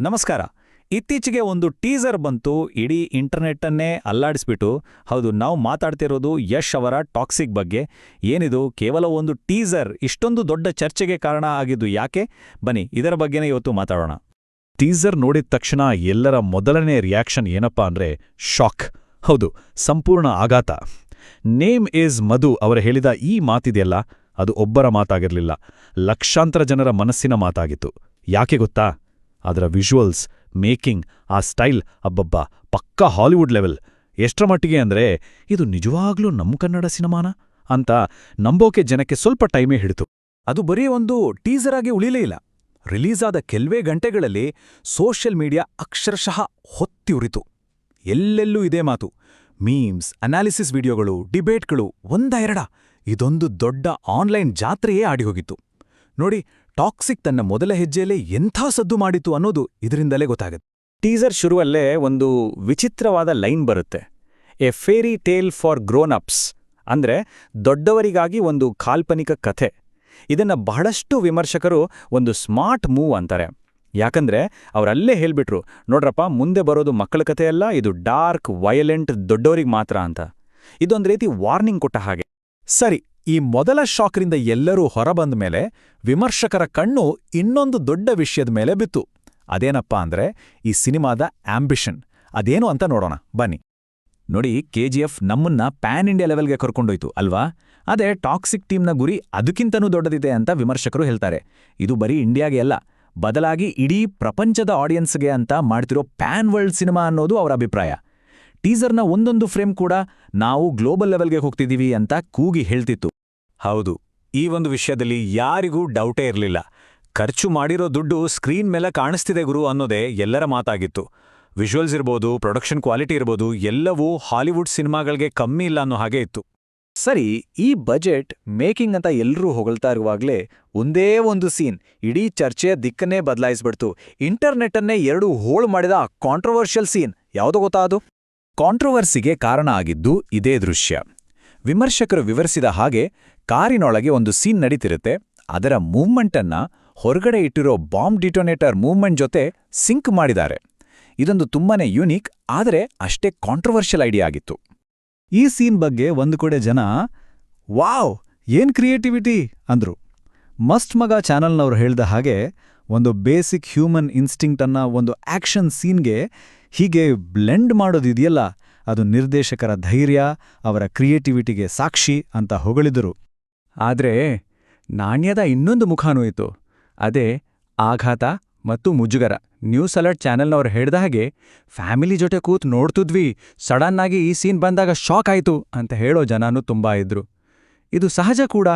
ನಮಸ್ಕಾರ. ಇತ್ತೀಚೆಗೆ ಒಂದು ಟೀಸರ್ ಬಂತು, ಇಡೀ ಇಂಟರ್ನೆಟ್ಟನ್ನೇ ಅಲ್ಲಾಡಿಸ್ಬಿಟ್ಟು, ಹೌದು, ನಾವು ಮಾತಾಡ್ತಿರೋದು ಯಶ್ ಅವರ ಟಾಕ್ಸಿಕ್ ಬಗ್ಗೆ. ಏನಿದು, ಕೇವಲ ಒಂದು ಟೀಸರ್, ಇಷ್ಟೊಂದು ದೊಡ್ಡ ಚರ್ಚೆಗೆ ಕಾರಣ ಆಗಿದ್ದು ಯಾಕೆ? ಬನ್ನಿ, ಇದರ ಬಗ್ಗೆನೇ ಇವತ್ತು ಮಾತಾಡೋಣ. ಟೀಸರ್ ನೋಡಿದ ತಕ್ಷಣ ಎಲ್ಲರ ಮೊದಲನೇ ರಿಯಾಕ್ಷನ್ ಏನಪ್ಪಾ ಅಂದ್ರೆ ಶಾಕ್. ಹೌದು, ಸಂಪೂರ್ಣ ಆಘಾತ. ನೇಮ್ ಈಸ್ ಮಧು ಅವರು ಹೇಳಿದ ಈ ಮಾತಿದೆಯಲ್ಲ, ಅದು ಒಬ್ಬರ ಮಾತಾಗಿರಲಿಲ್ಲ. ಲಕ್ಷಾಂತರ ಜನರ ಮನಸ್ಸಿನ ಮಾತಾಗಿತ್ತು. ಯಾಕೆ ಗೊತ್ತಾ? ಅದರ ವಿಜುವಲ್ಸ್ ಮೇಕಿಂಗ್ ಆ ಸ್ಟೈಲ್ ಅಬ್ಬಬ್ಬ, ಪಕ್ಕಾ ಹಾಲಿವುಡ್ ಲೆವೆಲ್ ಎಷ್ಟರ ಮಟ್ಟಿಗೆ ಅಂದ್ರೆ, ಇದು ನಿಜವಾಗ್ಲೂ ನಮ್ಮ ಕನ್ನಡ ಸಿನಿಮಾನ? ಅಂತ ನಂಬೋಕೆ ಜನಕ್ಕೆ ಸ್ವಲ್ಪ ಟೈಮೇ ಹಿಡಿತು. ಅದು ಬರೀ ಒಂದು ಟೀಸರ್ ಆಗಿ ಉಳಿಲೇ ಇಲ್ಲ. ರಿಲೀಸ್ ಆದ ಕೆಲವೇ ಗಂಟೆಗಳಲ್ಲಿ ಸೋಷಿಯಲ್ ಮೀಡಿಯಾ ಅಕ್ಷರಶಃ ಹೊತ್ತಿ ಉರಿತು ಎಲ್ಲೆಲ್ಲೂ ಇದೇ ಮಾತು. ಮೀಮ್ಸ್ ಅನಾಲಿಸಿಸ್ ವಿಡಿಯೋಗಳು ಡಿಬೇಟ್ಗಳು ಒಂದ ಎರಡ. ಇದೊಂದು ದೊಡ್ಡ ಆನ್ಲೈನ್ ಜಾತ್ರೆಯೇ ಆಡಿಹೋಗಿತ್ತು. ನೋಡಿ ಟಾಕ್ಸಿಕ್ ತನ್ನ ಮೊದಲ ಹೆಜ್ಜೆಯಲ್ಲೇ ಎಂಥ ಸದ್ದು ಮಾಡಿತು ಅನ್ನೋದು ಇದರಿಂದಲೇ ಗೊತ್ತಾಗುತ್ತೆ. ಟೀಸರ್ ಶುರುವಲ್ಲೇ ಒಂದು ವಿಚಿತ್ರವಾದ ಲೈನ್ ಬರುತ್ತೆ. A fairy tale for grown ups ಅಂದ್ರೆ ದೊಡ್ಡವರಿಗಾಗಿ ಒಂದು ಕಾಲ್ಪನಿಕ ಕಥೆ. ಇದನ್ನ ಬಹಳಷ್ಟು ವಿಮರ್ಶಕರು ಒಂದು ಸ್ಮಾರ್ಟ್ ಮೂವ್ ಅಂತಾರೆ. ಯಾಕಂದ್ರೆ ಅವರಲ್ಲೇ ಹೇಳ್ಬಿಟ್ರು, ನೋಡ್ರಪ್ಪ, ಮುಂದೆ ಬರೋದು ಮಕ್ಕಳ ಕಥೆಯಲ್ಲ ಇದು ಡಾರ್ಕ್, ವಯಲೆಂಟ್ ದೊಡ್ಡವರಿಗೆ ಮಾತ್ರ ಅಂತ. ಇದೊಂದು ರೀತಿ ವಾರ್ನಿಂಗ್ ಕೊಟ್ಟ ಹಾಗೆ. ಸರಿ ಈ ಮೊದಲ ಶಾಕ್ರಿಂದ ಎಲ್ಲರೂ ಹೊರಬಂದ ಮೇಲೆ ವಿಮರ್ಶಕರ ಕಣ್ಣು ಇನ್ನೊಂದು ದೊಡ್ಡ ವಿಷಯದ ಮೇಲೆ ಬಿತ್ತು. ಅದೇನಪ್ಪಾ ಅಂದ್ರೆ ಈ ಸಿನಿಮಾದ ಆಂಬಿಷನ್. ಅದೇನು ಅಂತ ನೋಡೋಣ, ಬನ್ನಿ. ನೋಡಿ ಕೆಜಿಎಫ್ ನಮ್ಮನ್ನ ಪ್ಯಾನ್ ಇಂಡಿಯಾ ಲೆವೆಲ್ಗೆ ಕರ್ಕೊಂಡೋಯ್ತು, ಅಲ್ವಾ? ಅದೇ ಟಾಕ್ಸಿಕ್ ಟೀಮ್ನ ಗುರಿ ಅದಕ್ಕಿಂತನೂ ದೊಡ್ಡದಿದೆ ಅಂತ ವಿಮರ್ಶಕರು ಹೇಳ್ತಾರೆ. ಇದು ಬರೀ ಇಂಡಿಯಾಗೆ ಅಲ್ಲ, ಬದಲಾಗಿ ಇಡೀ ಪ್ರಪಂಚದ ಆಡಿಯನ್ಸ್ಗೆ ಅಂತ ಮಾಡ್ತಿರೋ ಪ್ಯಾನ್ ವರ್ಲ್ಡ್ ಸಿನಿಮಾ ಅನ್ನೋದು ಅವರ ಅಭಿಪ್ರಾಯ. ಟೀಸರ್ನ ಒಂದೊಂದು ಫ್ರೇಮ್ ಕೂಡ ನಾವು ಗ್ಲೋಬಲ್ ಲೆವೆಲ್ಗೆ ಹೋಗ್ತಿದ್ದೀವಿ ಅಂತ ಕೂಗಿ ಹೇಳ್ತಿತ್ತು. ಹೌದು, ಈ ಒಂದು ವಿಷಯದಲ್ಲಿ ಯಾರಿಗೂ ಡೌಟೇ ಇರಲಿಲ್ಲ. ಖರ್ಚು ಮಾಡಿರೋ ದುಡ್ಡು ಸ್ಕ್ರೀನ್ ಮೇಲೆ ಕಾಣಿಸ್ತಿದೆ ಗುರು ಅನ್ನೋದೇ ಎಲ್ಲರ ಮಾತಾಗಿತ್ತು. ವಿಜುವಲ್ಸ್ ಇರ್ಬೋದು, ಪ್ರೊಡಕ್ಷನ್ ಕ್ವಾಲಿಟಿ ಇರ್ಬೋದು, ಎಲ್ಲವೂ ಹಾಲಿವುಡ್ ಸಿನಿಮಾಗಳಿಗೆ ಕಮ್ಮಿ ಇಲ್ಲ ಅನ್ನೋ ಹಾಗೆ ಇತ್ತು. ಸರಿ, ಈ ಬಜೆಟ್ ಮೇಕಿಂಗ್ ಅಂತ ಎಲ್ಲರೂ ಹೊಗಳ್ತಾ ಇರುವಾಗಲೇ ಒಂದೇ ಒಂದು ಸೀನ್ ಇಡೀ ಚರ್ಚೆಯ ದಿಕ್ಕನ್ನೇ ಬದಲಾಯಿಸ್ಬಿಡ್ತು. ಇಂಟರ್ನೆಟ್ಟನ್ನೇ ಎರಡು ಹೋಳು ಮಾಡಿದ ಕಾಂಟ್ರವರ್ಷಿಯಲ್ ಸೀನ್ ಯಾವುದೋ ಗೊತ್ತಾ ಅದು? ಕಾಂಟ್ರವರ್ಸಿಗೆ ಕಾರಣ ಆಗಿದ್ದು ಇದೇ ದೃಶ್ಯ. ವಿಮರ್ಶಕರು ವಿವರಿಸಿದ ಹಾಗೆ ಕಾರಿನೊಳಗೆ ಒಂದು ಸೀನ್ ನಡೀತಿರುತ್ತೆ. ಅದರ ಮೂವ್ಮೆಂಟನ್ನ ಹೊರಗಡೆ ಇಟ್ಟಿರೋ ಬಾಂಬ್ ಡಿಟೊನೇಟರ್ ಮೂವ್ಮೆಂಟ್ ಜೊತೆ ಸಿಂಕ್ ಮಾಡಿದ್ದಾರೆ. ಇದೊಂದು ತುಂಬಾನೇ ಯೂನಿಕ್, ಆದರೆ ಅಷ್ಟೇ ಕಾಂಟ್ರವರ್ಷಿಯಲ್ ಐಡಿಯಾ ಆಗಿತ್ತು. ಈ ಸೀನ್ ಬಗ್ಗೆ ಒಂದು ಕಡೆ ಜನ, ವಾವ್, ಏನ್ ಕ್ರಿಯೇಟಿವಿಟಿ! ಅಂದ್ರು. ಮಸ್ಟ್ ಮಗ ಚಾನಲ್ನವ್ರು ಹೇಳ್ದ ಹಾಗೆ ಒಂದು ಬೇಸಿಕ್ ಹ್ಯೂಮನ್ ಇನ್ಸ್ಟಿಂಕ್ಟನ್ನ ಒಂದು ಆಕ್ಷನ್ ಸೀನ್ಗೆ ಹೀಗೆ ಬ್ಲೆಂಡ್ ಮಾಡೋದಿದೆಯಲ್ಲ, ಅದು ನಿರ್ದೇಶಕರ ಧೈರ್ಯ, ಅವರ ಕ್ರಿಯೇಟಿವಿಟಿಗೆ ಸಾಕ್ಷಿ ಅಂತ ಹೊಗಳಿದರು. ಆದರೆ ನಾಣ್ಯದ ಇನ್ನೊಂದು ಮುಖಾನೂ ಇತ್ತು. ಅದೇ ಆಘಾತ ಮತ್ತು ಮುಜುಗರ. ನ್ಯೂಸ್ ಅಲರ್ಟ್ ಚಾನೆಲ್ನವ್ರು ಹೇಳ್ದ ಹಾಗೆ, ಫ್ಯಾಮಿಲಿ ಜೊತೆ ಕೂತ್ ನೋಡ್ತಿದ್ವಿ ಸಡನ್ನಾಗಿ ಈ ಸೀನ್ ಬಂದಾಗ ಶಾಕ್ ಆಯಿತು ಅಂತ ಹೇಳೋ ಜನನೂ ತುಂಬಾ ಇದ್ರು. ಇದು ಸಹಜ ಕೂಡ.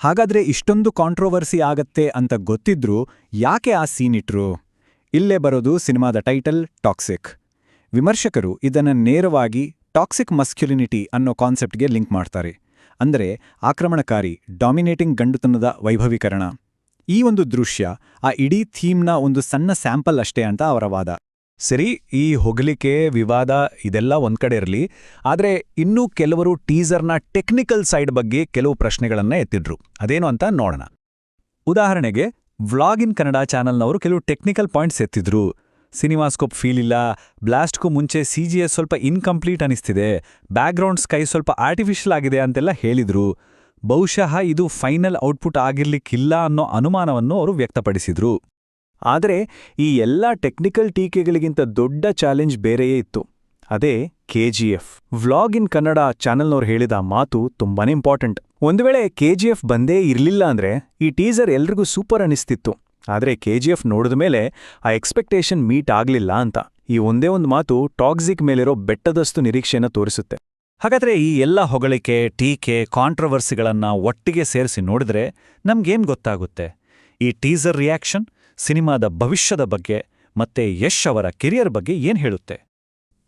ಹಾಗಾದ್ರೆ ಇಷ್ಟೊಂದು ಕಾಂಟ್ರೋವರ್ಸಿ ಆಗತ್ತೆ ಅಂತ ಗೊತ್ತಿದ್ರೂ ಯಾಕೆ ಆ ಸೀನ್ ಇಟ್ರು? ಇಲ್ಲೇ ಬರೋದು ಸಿನಿಮಾದ ಟೈಟಲ್ ಟಾಕ್ಸಿಕ್. ವಿಮರ್ಶಕರು ಇದನ್ನು ನೇರವಾಗಿ ಟಾಕ್ಸಿಕ್ ಮಸ್ಕ್ಯುಲಿನಿಟಿ ಅನ್ನೋ ಕಾನ್ಸೆಪ್ಟ್ಗೆ ಲಿಂಕ್ ಮಾಡ್ತಾರೆ. ಅಂದರೆ ಆಕ್ರಮಣಕಾರಿ, ಡಾಮಿನೇಟಿಂಗ್ ಗಂಡುತನದ ವೈಭವೀಕರಣ. ಈ ಒಂದು ದೃಶ್ಯ ಆ ಇಡೀ ಥೀಮ್ನ ಒಂದು ಸಣ್ಣ ಸ್ಯಾಂಪಲ್ ಅಷ್ಟೇ ಅಂತ ಅವರ ವಾದ. ಸರಿ, ಈ ಹೊಗಳಿಕೆ, ವಿವಾದ ಇದೆಲ್ಲ ಒಂದ್ ಕಡೆ ಇರಲಿ, ಆದರೆ ಇನ್ನೂ ಕೆಲವರು ಟೀಸರ್ನ ಟೆಕ್ನಿಕಲ್ ಸೈಡ್ ಬಗ್ಗೆ ಕೆಲವು ಪ್ರಶ್ನೆಗಳನ್ನ ಎತ್ತಿದ್ರು. ಅದೇನು ಅಂತ ನೋಡೋಣ. ಉದಾಹರಣೆಗೆ ವ್ಲಾಗ್ ಇನ್ ಕನ್ನಡ ಚಾನಲ್ನವರು ಕೆಲವು ಟೆಕ್ನಿಕಲ್ ಪಾಯಿಂಟ್ಸ್ ಎತ್ತಿದ್ರು. ಸಿನಿಮಾಸ್ಕೋಪ್ ಫೀಲ್ ಇಲ್ಲ, ಬ್ಲಾಸ್ಟ್ಗೂ ಮುಂಚೆ ಸಿ ಜಿ ಎಸ್ ಸ್ವಲ್ಪ ಇನ್ಕಂಪ್ಲೀಟ್ ಅನಿಸ್ತಿದೆ, ಬ್ಯಾಕ್ಗ್ರೌಂಡ್ ಸ್ಕೈ ಸ್ವಲ್ಪ ಆರ್ಟಿಫಿಷಿಯಲ್ ಆಗಿದೆ ಅಂತೆಲ್ಲ ಹೇಳಿದ್ರು. ಬಹುಶಃ ಇದು ಫೈನಲ್ ಔಟ್ಪುಟ್ ಆಗಿರ್ಲಿಕ್ಕಿಲ್ಲ ಅನ್ನೋ ಅನುಮಾನವನ್ನು ಅವರು ವ್ಯಕ್ತಪಡಿಸಿದ್ರು. ಆದರೆ ಈ ಎಲ್ಲ ಟೆಕ್ನಿಕಲ್ ಟೀಕೆಗಳಿಗಿಂತ ದೊಡ್ಡ ಚಾಲೆಂಜ್ ಬೇರೆಯೇ ಇತ್ತು. ಅದೇ ಕೆಜಿಎಫ್ ವ್ಲಾಗ್ ಇನ್ ಕನ್ನಡ ಚಾನೆಲ್ನವ್ರು ಹೇಳಿದ ಮಾತು ತುಂಬಾನೇ ಇಂಪಾರ್ಟೆಂಟ್. ಒಂದು ವೇಳೆ ಎಫ್ ಬಂದೇ ಇರಲಿಲ್ಲ ಅಂದ್ರೆ ಈ ಟೀಸರ್ ಎಲ್ರಿಗೂ ಸೂಪರ್ ಅನಿಸ್ತಿತ್ತು. ಆದರೆ ಕೆಜಿಎಫ್ ನೋಡಿದ ಮೇಲೆ ಆ ಎಕ್ಸ್ಪೆಕ್ಟೇಷನ್ ಮೀಟ್ ಆಗಲಿಲ್ಲ ಅಂತ. ಈ ಒಂದೇ ಒಂದು ಮಾತು ಟಾಕ್ಸಿಕ್ ಮೇಲಿರೋ ಬೆಟ್ಟದಷ್ಟು ನಿರೀಕ್ಷೆನ ತೋರಿಸುತ್ತೆ. ಹಾಗಾದ್ರೆ ಈ ಎಲ್ಲ ಹೊಗಳಿಕೆ, ಟೀಕೆ ಕಾಂಟ್ರವರ್ಸಿಗಳನ್ನು ಒಟ್ಟಿಗೆ ಸೇರಿಸಿ ನೋಡಿದ್ರೆ ನಮ್ಗೇನ್ ಗೊತ್ತಾಗುತ್ತೆ? ಈ ಟೀಸರ್ ರಿಯಾಕ್ಷನ್ ಸಿನಿಮಾದ ಭವಿಷ್ಯದ ಬಗ್ಗೆ ಮತ್ತೆ ಯಶ್ ಅವರ ಕೆರಿಯರ್ ಬಗ್ಗೆ ಏನು ಹೇಳುತ್ತೆ?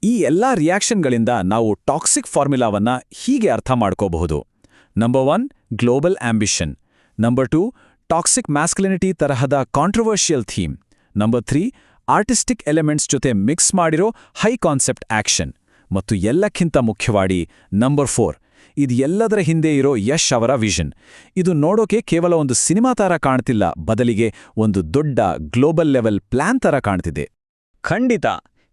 ಈ ಎಲ್ಲಾ ರಿಯಾಕ್ಷನ್ಗಳಿಂದ ನಾವು ಟಾಕ್ಸಿಕ್ ಫಾರ್ಮುಲಾವನ್ನ ಹೀಗೆ ಅರ್ಥ ಮಾಡ್ಕೋಬಹುದು. Number one global ambition number two toxic masculinity ತರಹದ controversial theme number three artistic elements ಜೊತೆ ಮಿಕ್ಸ್ ಮಾಡಿರೋ ಹೈ ಕಾನ್ಸೆಪ್ಟ್ ಆಕ್ಷನ್ ಮತ್ತು ಎಲ್ಲಕ್ಕಿಂತ ಮುಖ್ಯವಾಡಿ ನಂಬರ್ ಫೋರ್ ಇದು ಎಲ್ಲದರ ಹಿಂದೆ ಇರೋ ಯಶ್ ಅವರ ವಿಷನ್ ಇದು ನೋಡೋಕೆ ಕೇವಲ ಒಂದು ಸಿನಿಮಾ ತರ ಕಾಣ್ತಿಲ್ಲ, ಬದಲಿಗೆ ಒಂದು ದೊಡ್ಡ ಗ್ಲೋಬಲ್ ಲೆವೆಲ್ ಪ್ಲಾನ್ ತರ ಕಾಣ್ತಿದೆ. ಖಂಡಿತ!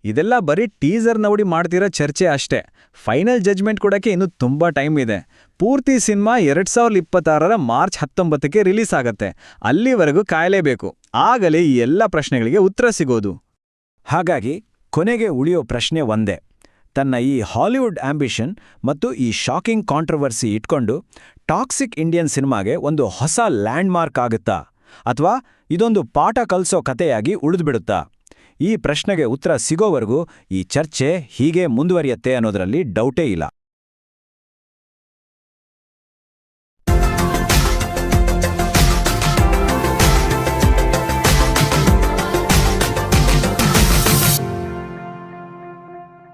ಇದೆಲ್ಲ ಬರೀ ಟೀಸರ್ ನೋಡಿ ಮಾಡ್ತಿರೋ ಚರ್ಚೆ ಅಷ್ಟೇ. ಫೈನಲ್ ಜಜ್ಮೆಂಟ್ ಕೊಡಕ್ಕೆ ಇನ್ನೂ ತುಂಬ ಟೈಮ್ ಇದೆ. ಪೂರ್ತಿ ಸಿನಿಮಾ ಎರಡು ಸಾವಿರದ ಇಪ್ಪತ್ತಾರರ ಮಾರ್ಚ್ ಹತ್ತೊಂಬತ್ತಕ್ಕೆ ರಿಲೀಸ್ ಆಗತ್ತೆ. ಅಲ್ಲಿವರೆಗೂ ಕಾಯಲೇಬೇಕು. ಆಗಲೇ ಈ ಎಲ್ಲ ಪ್ರಶ್ನೆಗಳಿಗೆ ಉತ್ತರ ಸಿಗೋದು. ಹಾಗಾಗಿ, ಕೊನೆಗೆ ಉಳಿಯೋ ಪ್ರಶ್ನೆ ಒಂದೇ. ತನ್ನ ಈ ಹಾಲಿವುಡ್ ಆಂಬಿಷನ್ ಮತ್ತು ಈ ಶಾಕಿಂಗ್ ಕಾಂಟ್ರವರ್ಸಿ ಇಟ್ಕೊಂಡು ಟಾಕ್ಸಿಕ್ ಇಂಡಿಯನ್ ಸಿನಿಮಾಗೆ ಒಂದು ಹೊಸ ಲ್ಯಾಂಡ್ಮಾರ್ಕ್ ಆಗುತ್ತಾ? ಅಥವಾ ಇದೊಂದು ಪಾಠ ಕಲಿಸೋ ಕಥೆಯಾಗಿ ಉಳಿದ್ಬಿಡುತ್ತಾ? ಈ ಪ್ರಶ್ನೆಗೆ ಉತ್ತರ ಸಿಗೋವರೆಗೂ ಈ ಚರ್ಚೆ ಹೀಗೆ ಮುಂದುವರಿಯತ್ತೆ ಅನ್ನೋದರಲ್ಲಿ ಡೌಟೇ ಇಲ್ಲ.